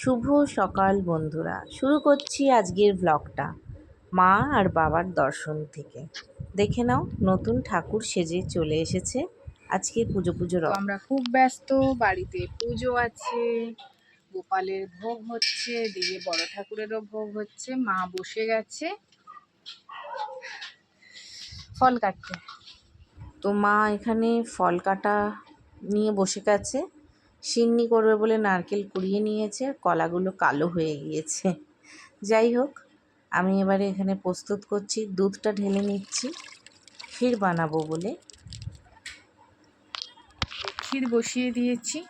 শুভ সকাল বন্ধুরা। শুরু করছি আজকের ব্লগটা মা আর বাবার দর্শন থেকে। দেখে নাও নতুন ঠাকুর সেজে চলে এসেছে। আজকে পুজো পুজো আমরা খুব ব্যস্ত বাড়িতে পুজো আছে গোপালের ভোগ হচ্ছে দিকে বড় ঠাকুরেরও ভোগ হচ্ছে মা বসে গেছে। ফল কাটতে। তো মা এখানে ফল কাটা নিয়ে বসে গেছে। সিন্নি করবে বলে নারকেল কুড়িয়ে নিয়েছে, কলাগুলো কালো হয়ে গিয়েছে। যাই হোক, আমি এবারে এখানে প্রস্তুত করছি, দুধটা ঢেলে নিচ্ছি, ক্ষীর বানাবো বলে। ক্ষীর বসিয়ে দিয়েছি।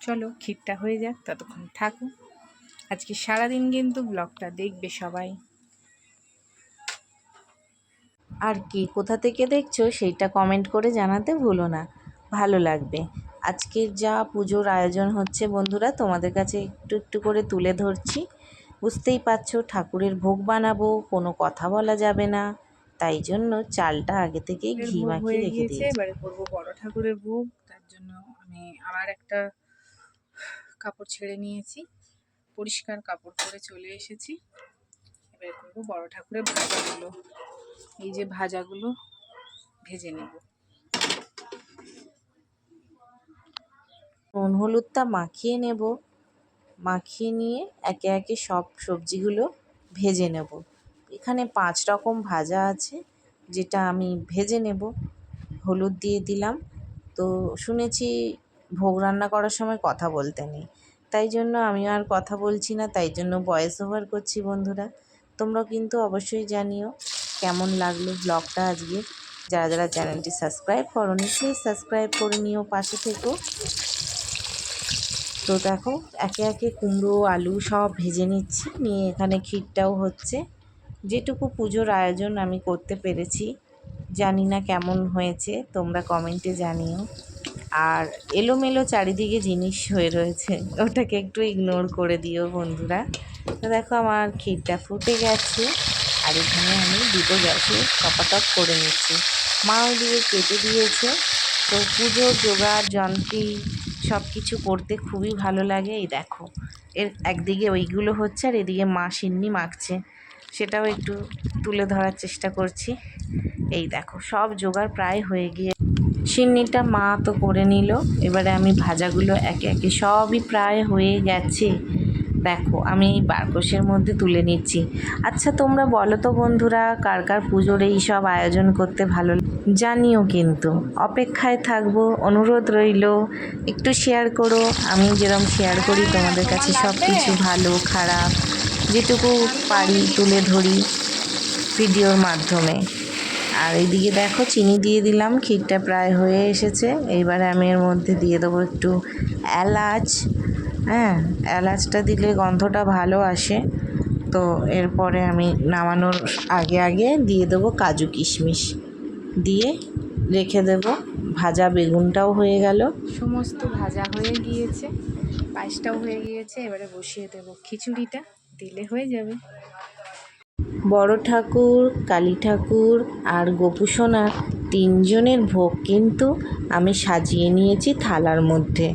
চলো, ক্ষীরটা হয়ে যাক, ততক্ষণ থাকো। আজকে সারাদিন কিন্তু ব্লগটা দেখবে সবাই। আর কে, কোথা থেকে দেখছ সেইটা কমেন্ট করে জানাতে ভুলো না। ভালো লাগবে। আজকের যা পুজোর আয়োজন হচ্ছে বন্ধুরা তোমাদের কাছে একটু একটু করে তুলে ধরছি। বুঝতেই পারছ ঠাকুরের ভোগ বানাবো কোনো কথা বলা যাবে না। তাই জন্য চালটা আগে থেকেই ঘি মাখিয়ে রেখে দিয়েছি। এবারে করব বড় ঠাকুরের ভোগ। তার জন্য আমি আবার একটা কাপড় ছেড়ে নিয়েছি। পরিষ্কার কাপড় পরে চলে এসেছি। এবারে করব বড় ঠাকুরের ভাজাগুলো। এই যে ভাজাগুলো ভেজে নেব। নুন হলুদটা মাখিয়ে নেব। মাখিয়ে নিয়ে একে একে সব সবজিগুলো ভেজে নেব। এখানে পাঁচ রকম ভাজা আছে, যেটা আমি ভেজে নেব। হলুদ দিয়ে দিলাম। তো শুনেছি ভোগ রান্না করার সময় কথা বলতে নেই। তাই জন্য আমি আর কথা বলছি না, তাই জন্য ভয়েস ওভার করছি বন্ধুরা। তোমরা কিন্তু অবশ্যই জানিও কেমন লাগল ব্লগটা আজকে। যারা যারা চ্যানেলটি সাবস্ক্রাইব করোনি প্লিজ সাবস্ক্রাইব করে নিও, পাশে থেকো। তো দেখো, একে একে কুমড়ো, আলু সব ভেজে নিচ্ছি, নিয়ে এখানে ক্ষীরটাও হচ্ছে। যেটুকু পুজোর আয়োজন আমি করতে পেরেছি, জানি না কেমন হয়েছে, তোমরা কমেন্টে জানিও। আর এলোমেলো চারিদিকে জিনিস হয়ে রয়েছে, ওটাকে একটু ইগনোর করে দিও বন্ধুরা। তো দেখো আমার ক্ষীরটা ফুটে গেছে, আর এখানে আমি দুটো গ্যাসে টপাটপ করে নিচ্ছি। মা ওইদিকে কেটে দিয়েছে, তো পুজোর জোগাড়, যন্ত্রী সব কিছু করতে খুবই ভালো লাগে। এই দেখো, এর একদিকে ওইগুলো হচ্ছে আর এদিকে মা সিন্নি মাখছে। সেটাও একটু তুলে ধরার চেষ্টা করছি। এই দেখো, সব জোগাড় প্রায় হয়ে গিয়ে সিন্নিটা মা তো করে নিল। এবারে আমি ভাজাগুলো একে একে সবই প্রায় হয়ে গেছে। দেখো, আমি বারকোষের মধ্যে তুলে নিচ্ছি। আচ্ছা তোমরা বলো তো বন্ধুরা, কার কার পুজোর এই সব আয়োজন করতে ভালো জানিও কিন্তু। অপেক্ষায় থাকব, অনুরোধ রইল, একটু শেয়ার করো। আমি যেরকম শেয়ার করি, তোমাদের কাছে সব কিছু ভালো, খারাপ, যেটুকু পারি তুলে ধরি ভিডিওর মাধ্যমে। আর এইদিকে দেখো, চিনি দিয়ে দিলাম, ক্ষীরটা প্রায় হয়ে এসেছে। এইবারে আমি এর মধ্যে দিয়ে দেবো একটু এলাচ। হ্যাঁ এলাচটা দিলে গন্ধটা ভালো আসে। তো এরপরে আমি নামানোর আগে আগে দিয়ে দেবো কাজু কিশমিশ। দিয়ে রেখে দেবো ভাজা বেগুনটাও হয়ে গেল। সমস্ত ভাজা হয়ে গিয়েছে পায়েসটাও হয়ে গিয়েছে এবারে বসিয়ে দেব খিচুড়িটা দিলে হয়ে যাবে। বড় ঠাকুর কালী ঠাকুর আর গোপুসোনা তিনজনের ভোগ কিন্তু আমি সাজিয়ে নিয়েছি থালার মধ্যে।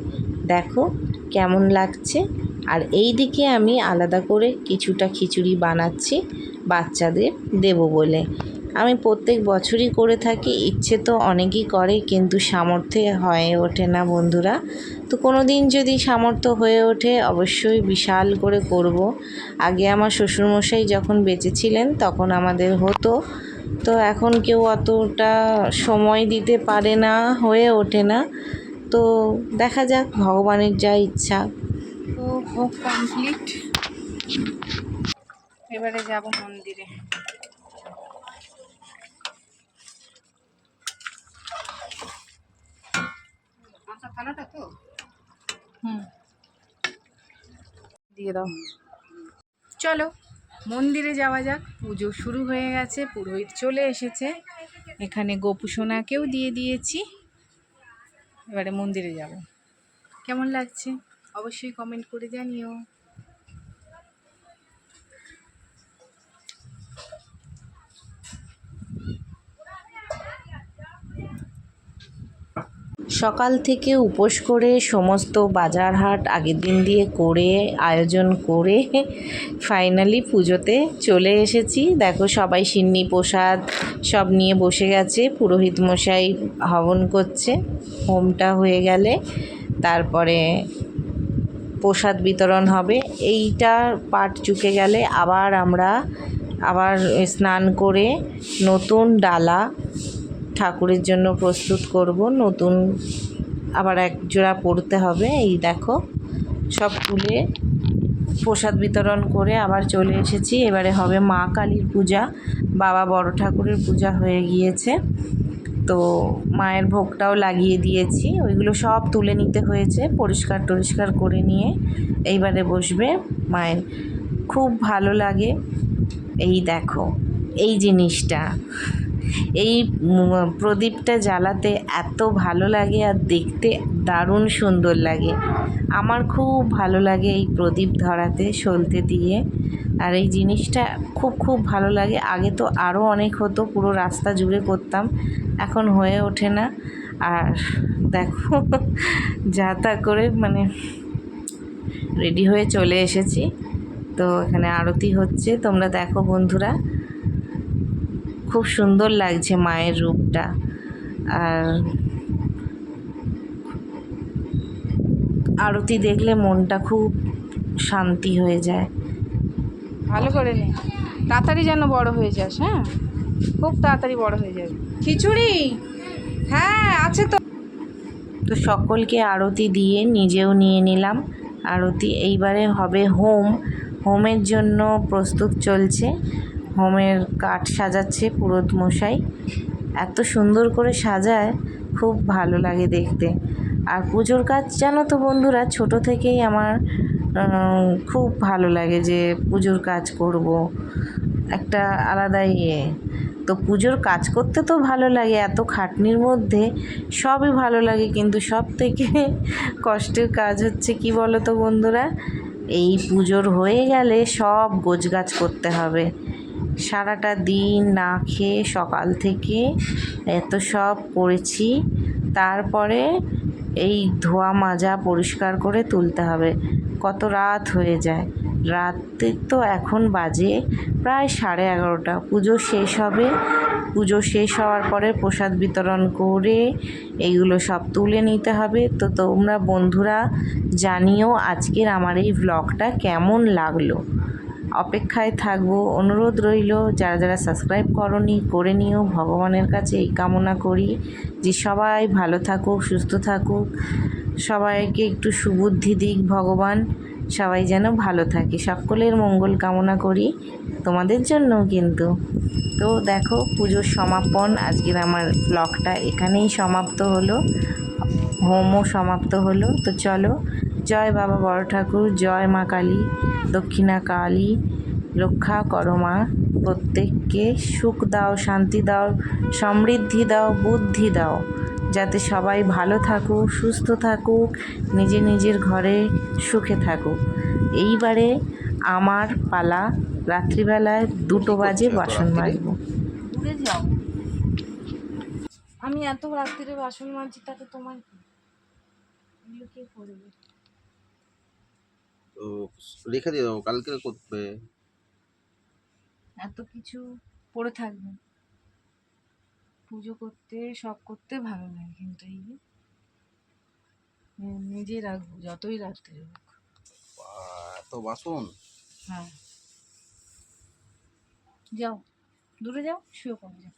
দেখো কেমন লাগছে? আর এই দিকে আমি আলাদা করে কিছুটা খিচুড়ি বানাচ্ছি বাচ্চাদের দেব বলে। আমি প্রত্যেক বছরই করে থাকি, ইচ্ছে তো অনেকই করে, কিন্তু সামর্থ্যে হয়ে ওঠে না বন্ধুরা। তো কোনো দিন যদি সামর্থ্য হয়ে ওঠে, অবশ্যই বিশাল করে করব। আগে আমার শ্বশুরমশাই যখন বেঁচে ছিলেন তখন আমাদের হতো। তো এখন কেউ অতটা সময় দিতে পারে না, হয়ে ওঠে না। তো দেখা যাক, ভগবানের যা ইচ্ছা। তো ভোগ কমপ্লিট এবারে যাব মন্দিরে। হুম। দিয়ে দাও। চলো, মন্দিরে যাওয়া যাক। পুজো শুরু হয়ে গেছে, পুরোহিত চলে এসেছে। এখানে গোপুসোনাকেও দিয়ে দিয়েছি। এবারে মন্দিরে যাব। কেমন লাগছে? অবশ্যই কমেন্ট করে জানিও। সকাল থেকে উপোস করে সমস্ত বাজার হাট আগের দিন দিয়ে করে আয়োজন করে ফাইনালি পুজোতে চলে এসেছি। দেখো সবাই সিন্নি প্রসাদ সব নিয়ে বসে গেছে। পুরোহিত মশাই হবন করছে। হোমটা হয়ে গেলে তারপরে প্রসাদ বিতরণ হবে। এইটা পাট চুকে গেলে আবার আমরা আবার স্নান করে নতুন ডালা ঠাকুরের জন্য প্রস্তুত করব। নতুন আবার এক জোড়া পড়তে হবে। এই দেখো, সব তুলে প্রসাদ বিতরণ করে আবার চলে এসেছি। এবারে হবে মা কালীর পূজা, বাবা বড় ঠাকুরের পূজা হয়ে গিয়েছে। তো মায়ের ভোগটাও লাগিয়ে দিয়েছি। ওইগুলো সব তুলে নিতে হয়েছে, পরিষ্কার টরিষ্কার করে নিয়ে। এইবারে বসবে মায়ের। খুব ভালো লাগে। এই দেখো, এই জিনিসটা। এই প্রদীপটা জ্বালাতে এত ভালো লাগে আর দেখতে দারুণ সুন্দর লাগে। আমার খুব ভালো লাগে এই প্রদীপ ধরাতে, সলতে দিয়ে। আর এই জিনিসটা খুব খুব ভালো লাগে। আগে তো আরও অনেক হতো, পুরো রাস্তা জুড়ে করতাম। এখন হয়ে ওঠে না। আর দেখো, যা তা করে মানে রেডি হয়ে চলে এসেছি। তো এখানে আরতি হচ্ছে। তোমরা দেখো বন্ধুরা। খুব সুন্দর লাগছে মায়ের রূপটা। আর আরতি দেখলে মনটা খুব শান্তি হয়ে যায়। ভালো করে নে। তাড়াতাড়ি যেন বড় হয়ে যাস হ্যাঁ? খুব তাড়াতাড়ি বড় হয়ে যাবে। খিচুড়ি? হ্যাঁ আছে তো। তো সকলকে আরতি দিয়ে নিজেও নিয়ে নিলাম। আরতি এইবারে হবে হোম। হোমের জন্য প্রস্তুত চলছে। হোমের কাঠ সাজাচ্ছে পুরোত মশাই। এত সুন্দর করে সাজায়, খুব ভালো লাগে দেখতে। আর পুজোর কাজ জানো তো বন্ধুরা, ছোট থেকেই আমার খুব ভালো লাগে যে পুজোর কাজ করব। একটা আলাদা ইয়ে। তো পুজোর কাজ করতে তো ভালো লাগে, এত খাটনির মধ্যে সবই ভালো লাগে, কিন্তু সব থেকে কষ্টের কাজ হচ্ছে কি বলো তো বন্ধুরা, এই পুজোর হয়ে গেলে সব গোছগাছ করতে হবে। সারাটা দিন না খেয়ে সকাল থেকে এত সব করেছি, তারপরে এই ধোয়া মাজা পরিষ্কার করে তুলতে হবে। কত রাত হয়ে যায়। রাতে তো এখন বাজে প্রায় সাড়ে এগারোটা। পুজো শেষ হবে। পুজো শেষ হওয়ার পরে প্রসাদ বিতরণ করে এইগুলো সব তুলে নিতে হবে। তো তোমরা বন্ধুরা জানিও আজকের আমার এই ভ্লগটা কেমন লাগল। অপেক্ষায় থাকব। অনুরোধ রইল, যারা যারা সাবস্ক্রাইব করনি, করে নিও। ভগবানের কাছে এই কামনা করি যে সবাই ভালো থাকুক, সুস্থ থাকুক। সবাইকে একটু সুবুদ্ধি দিক ভগবান। সবাই যেন ভালো থাকে। সকলের মঙ্গল কামনা করি তোমাদের জন্যও কিন্তু। তো দেখো, পুজোর সমাপন। আজকের আমার ব্লগটা এখানেই সমাপ্ত হলো। হোমও সমাপ্ত হলো। তো চলো জয় বাবা বড় ঠাকুর জয় মা কালী দক্ষিণা কালী রক্ষা করো মা। প্রত্যেককে সুখ দাও শান্তি দাও সমৃদ্ধি দাও বুদ্ধি দাও যাতে সবাই ভালো থাকুক সুস্থ থাকুক নিজে নিজের ঘরে সুখে থাকুক। এইবারে আমার পালা রাত্রিবেলায় দুটো বাজে বাসন মাজবো। আমি এত রাত্রিরে বাসন মাজছি তাতে তোমার কি? এগুলো কে করবে? তো রেখে দিও কালকে করবে। এত কিছু পড়ে থাকবে। পুজো করতে সব করতে ভালো লাগে কিন্তু এই নিজে রাখব যতই রাত্রে হোক। এত বাসন। হ্যাঁ। যাও দূরে যাও শুয়ে পড়ে যাও।